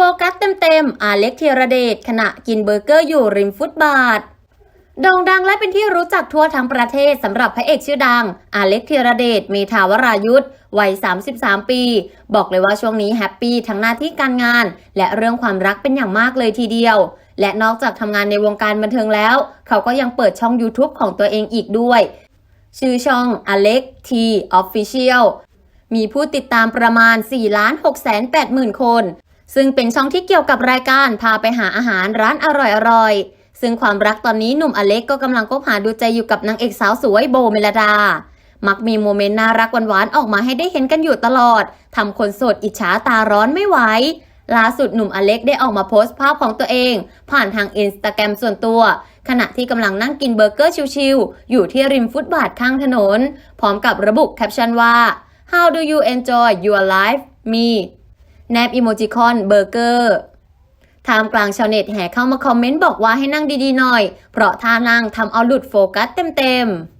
โฟกัสเต็มๆ อาเล็กเทียรเดชขณะกินเบอร์เกอร์อยู่ริมฟุตบาทโด่งดังและเป็นที่รู้จักทั่วทั้งประเทศสำหรับพระเอกชื่อดัง อาเล็กเทียรเดช เมธาวรายุทธวัย 33 ปี บอกเลยว่าช่วงนี้แฮปปี้ทั้งหน้าที่การงาน และเรื่องความรักเป็นอย่างมากเลยทีเดียว และนอกจากทำงานในวงการบันเทิงแล้ว เขาก็ยังเปิดช่อง YouTube ของตัวเองอีกด้วย ชื่อช่อง Alex T Official มีผู้ติดตามประมาณ4ล้าน6แสน8หมื่นคน ซึ่งเป็นช่องที่เกี่ยวกับรายการพาไปหาอาหารร้านอร่อยๆ ซึ่งความรักตอนนี้หนุ่มอเล็กก็กำลังคบหาดูใจอยู่กับนางเอกสาวสวยโบเมลดา มักมีโมเมนต์น่ารักหวานๆออกมาให้ได้เห็นกันอยู่ตลอดทำคนโสดอิจฉาตาร้อนไม่ไหวล่าสุดหนุ่มอเล็กได้ออกมาโพสต์ภาพของตัวเอง ผ่านทางอินสตาแกรมส่วนตัว ขณะที่กำลังนั่งกินเบอร์เกอร์ชิวๆ อยู่ที่ริมฟุตบาทข้างถนน พร้อมกับระบุแคปชั่นว่า How do you enjoy your life me แนบอีโมจิคอนเบอร์เกอร์ท่ามกลางชาวเน็ตแห่เข้ามาคอมเมนต์บอกว่าให้นั่งดีๆหน่อย เพราะท่านั่งทำเอาหลุดโฟกัสเต็มๆ